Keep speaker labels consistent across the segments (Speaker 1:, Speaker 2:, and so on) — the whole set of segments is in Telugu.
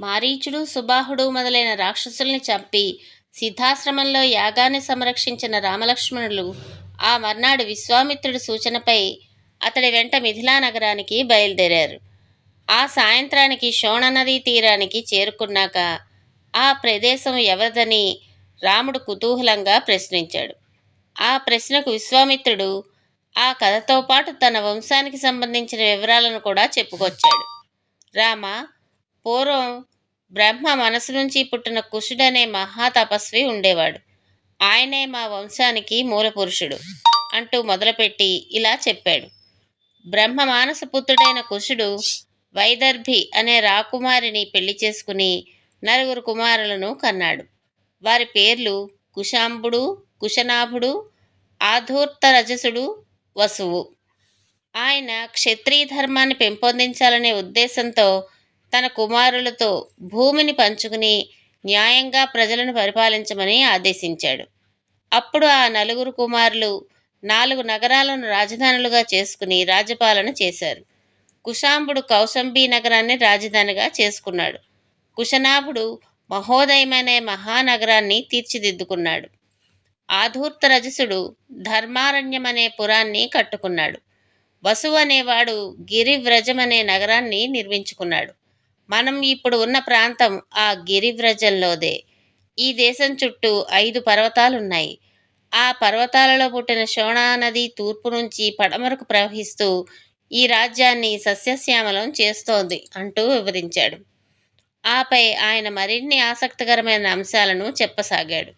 Speaker 1: మారీచుడు సుబాహుడు మొదలైన రాక్షసుల్ని చంపి సిద్ధాశ్రమంలో యాగాన్ని సంరక్షించిన రామలక్ష్మణులు ఆ మర్నాడు విశ్వామిత్రుడి సూచనపై అతడి వెంట మిథిలా నగరానికి బయలుదేరారు. ఆ సాయంత్రానికి శోణ నదీ తీరానికి చేరుకున్నాక ఆ ప్రదేశం ఎవరిదని రాముడు కుతూహలంగా ప్రశ్నించాడు. ఆ ప్రశ్నకు విశ్వామిత్రుడు ఆ కథతో పాటు తన వంశానికి సంబంధించిన వివరాలను కూడా చెప్పుకొచ్చాడు. రామ పూర్వం బ్రహ్మ మనసు నుంచి పుట్టిన కుషుడనే మహాతపస్వి ఉండేవాడు. ఆయనే మా వంశానికి మూలపురుషుడు అంటూ మొదలుపెట్టి ఇలా చెప్పాడు. బ్రహ్మ మానస పుత్రుడైన కుషుడు వైదర్భి అనే రాకుమారిని పెళ్ళి చేసుకుని నలుగురు కుమారులను కన్నాడు. వారి పేర్లు కుశాంబుడు కుశనాభుడు ఆధూర్త రజసుడు వసువు. ఆయన క్షత్రియ ధర్మాన్ని పెంపొందించాలనే ఉద్దేశంతో తన కుమారులతో భూమిని పంచుకుని న్యాయంగా ప్రజలను పరిపాలించమని ఆదేశించాడు. అప్పుడు ఆ నలుగురు కుమారులు నాలుగు నగరాలను రాజధానులుగా చేసుకుని రాజ్యపాలన చేశారు. కుశాంబుడు కౌశంబీ నగరాన్ని రాజధానిగా చేసుకున్నాడు. కుశనాభుడు మహోదయమనే మహానగరాన్ని తీర్చిదిద్దుకున్నాడు. ఆధూర్త రజసుడు ధర్మారణ్యం అనే పురాన్ని కట్టుకున్నాడు. వసువు అనేవాడు గిరివ్రజం అనే నగరాన్ని నిర్మించుకున్నాడు. మనం ఇప్పుడు ఉన్న ప్రాంతం ఆ గిరివ్రజంలోదే ఈ దేశం చుట్టూ ఐదు పర్వతాలున్నాయి. ఆ పర్వతాలలో పుట్టిన శోణా నది తూర్పు నుంచి పడమరకు ప్రవహిస్తూ ఈ రాజ్యాన్ని సస్యశ్యామలం చేస్తోంది అంటూ వివరించాడు. ఆపై ఆయన మరిన్ని ఆసక్తికరమైన అంశాలను చెప్పసాగాడు.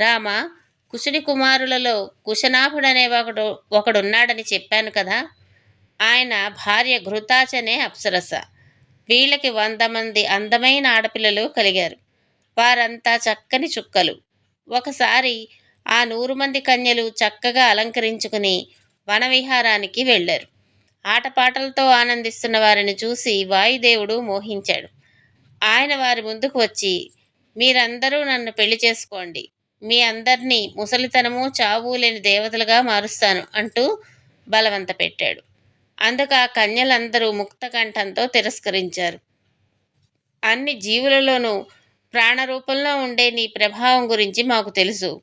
Speaker 1: రామ కుశుని కుమారులలో కుశనాభుడనే ఒకడు ఒకడున్నాడని చెప్పాను కదా? ఆయన భార్య ఘృతాచనే అప్సరస. వీళ్ళకి వంద మంది అందమైన ఆడపిల్లలు కలిగారు. వారంతా చక్కని చుక్కలు. ఒకసారి ఆ నూరు మంది కన్యలు చక్కగా అలంకరించుకుని వనవిహారానికి వెళ్ళారు. ఆటపాటలతో ఆనందిస్తున్న వారిని చూసి వాయుదేవుడు మోహించాడు. ఆయన వారి ముందుకు వచ్చి మీరందరూ నన్ను పెళ్ళి చేసుకోండి. మీ అందరినీ ముసలితనము చావు లేని దేవతలుగా మారుస్తాను అంటూ బలవంత పెట్టాడు. అందుకు ఆ కన్యలందరూ ముక్తకంఠంతో తిరస్కరించారు. అన్ని జీవులలోనూ ప్రాణరూపంలో ఉండే నీ ప్రభావం గురించి మాకు తెలుసు.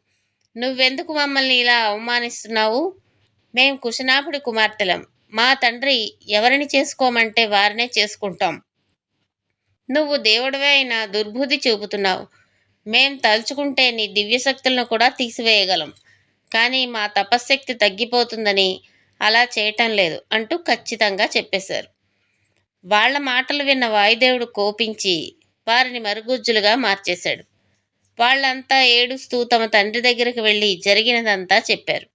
Speaker 1: నువ్వెందుకు మమ్మల్ని ఇలా అవమానిస్తున్నావు? మేం కుశనాభుడి కుమార్తెలం. మా తండ్రి ఎవరిని చేసుకోమంటే వారినే చేసుకుంటాం. నువ్వు దేవుడివే అయినా దుర్బుద్ధి చూపుతున్నావు. మేం తలుచుకుంటే నీ దివ్యశక్తులను కూడా తీసివేయగలం. కానీ మా తపశ్శక్తి తగ్గిపోతుందని అలా చేయటం లేదు అంటూ ఖచ్చితంగా చెప్పేశారు. వాళ్ళ మాటలు విన్న వాయుదేవుడు కోపించి వారిని మరుగుజ్జులుగా మార్చేశాడు. వాళ్ళంతా ఏడుస్తూ తమ తండ్రి దగ్గరికి వెళ్ళి జరిగినదంతా చెప్పారు.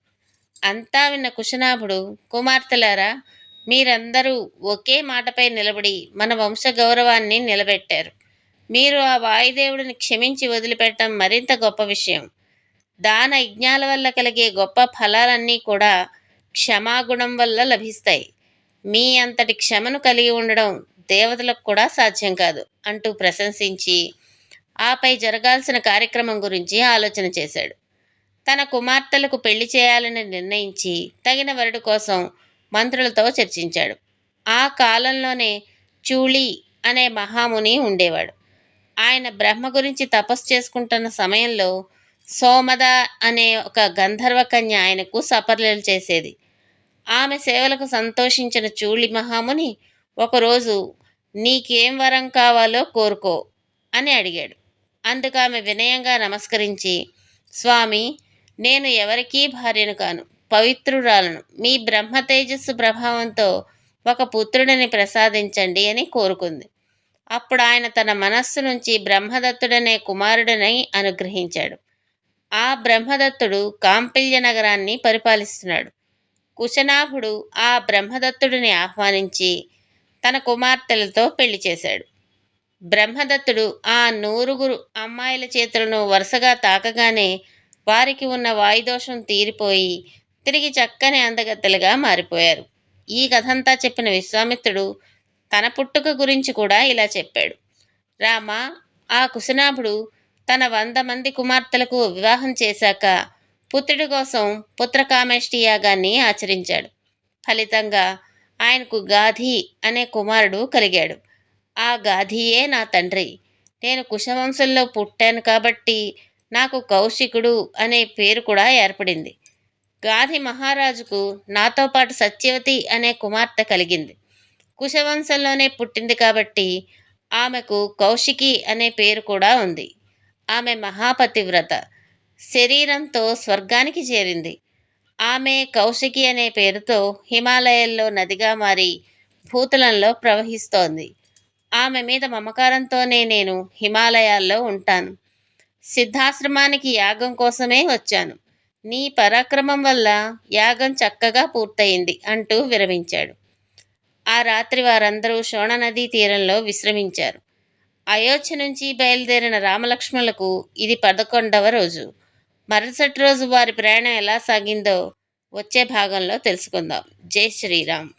Speaker 1: అంతా విన్న కుశనాభుడు కుమార్తెలారా మీరందరూ ఒకే మాటపై నిలబడి మన వంశ గౌరవాన్ని నిలబెట్టారు. మీరు ఆ వాయుదేవుడిని క్షమించి వదిలిపెట్టడం మరింత గొప్ప విషయం. దాన యజ్ఞాల వల్ల కలిగే గొప్ప ఫలాలన్నీ కూడా క్షమాగుణం వల్ల లభిస్తాయి. మీ అంతటి క్షమను కలిగి ఉండడం దేవతలకు కూడా సాధ్యం కాదు అంటూ ప్రశంసించి ఆపై జరగాల్సిన కార్యక్రమం గురించి ఆలోచన చేశాడు. తన కుమార్తెలకు పెళ్ళి చేయాలని నిర్ణయించి తగిన వరుడు కోసం మంత్రులతో చర్చించాడు. ఆ కాలంలోనే చూళి అనే మహాముని ఉండేవాడు. ఆయన బ్రహ్మ గురించి తపస్సు చేసుకుంటున్న సమయంలో సోమద అనే ఒక గంధర్వ కన్య ఆయనకు సపర్యలు చేసేది. ఆమె సేవలకు సంతోషించిన చూళి మహాముని ఒకరోజు నీకేం వరం కావాలో కోరుకో అని అడిగాడు. అందుకు ఆమె వినయంగా నమస్కరించి స్వామి నేను ఎవరికీ భార్యను కాను పవిత్రురాలను. మీ బ్రహ్మ తేజస్సు ప్రభావంతో ఒక పుత్రుడిని ప్రసాదించండి అని కోరుకుంది. అప్పుడు ఆయన తన మనస్సు నుంచి బ్రహ్మదత్తుడనే కుమారుడిని అనుగ్రహించాడు. ఆ బ్రహ్మదత్తుడు కాంపిల్య నగరాన్ని పరిపాలిస్తున్నాడు. కుశనాభుడు ఆ బ్రహ్మదత్తుడిని ఆహ్వానించి తన కుమార్తెలతో పెళ్ళి చేశాడు. బ్రహ్మదత్తుడు ఆ నూరుగురు అమ్మాయిల చేతులను వరుసగా తాకగానే వారికి ఉన్న వాయుదోషం తీరిపోయి తిరిగి చక్కని అందగత్తెలుగా మారిపోయారు. ఈ కథంతా చెప్పిన విశ్వామిత్రుడు తన పుట్టుక గురించి కూడా ఇలా చెప్పాడు. రామ ఆ కుశనాభుడు తన వంద మంది కుమార్తెలకు వివాహం చేశాక పుత్రుడి కోసం పుత్రకామేష్టి యాగాన్ని ఆచరించాడు. ఫలితంగా ఆయనకు గాధి అనే కుమారుడు కలిగాడు. ఆ గాధియే నా తండ్రి. నేను కుశవంశంలో పుట్టాను కాబట్టి నాకు కౌశికుడు అనే పేరు కూడా ఏర్పడింది. గాధి మహారాజుకు నాతో పాటు సత్యవతి అనే కుమార్తె కలిగింది. కుశవంశంలోనే పుట్టింది కాబట్టి ఆమెకు కౌశికి అనే పేరు కూడా ఉంది. ఆమె మహాపతివ్రత. శరీరంతో స్వర్గానికి చేరింది. ఆమె కౌశికి అనే పేరుతో హిమాలయాల్లో నదిగా మారి భూతలంలో ప్రవహిస్తోంది. ఆమె మీద మమకారంతోనే నేను హిమాలయాల్లో ఉంటాను. సిద్ధాశ్రమానికి యాగం కోసమే వచ్చాను. నీ పరాక్రమం వల్ల యాగం చక్కగా పూర్తయింది అంటూ విరమించాడు. ఆ రాత్రి వారందరూ శోణనదీ తీరంలో విశ్రమించారు. అయోధ్య నుంచి బయలుదేరిన రామలక్ష్మణులకు ఇది పదకొండవ రోజు. మరుసటి రోజు వారి ప్రయాణం ఎలా సాగిందో వచ్చే భాగంలో తెలుసుకుందాం. జై శ్రీరామ్.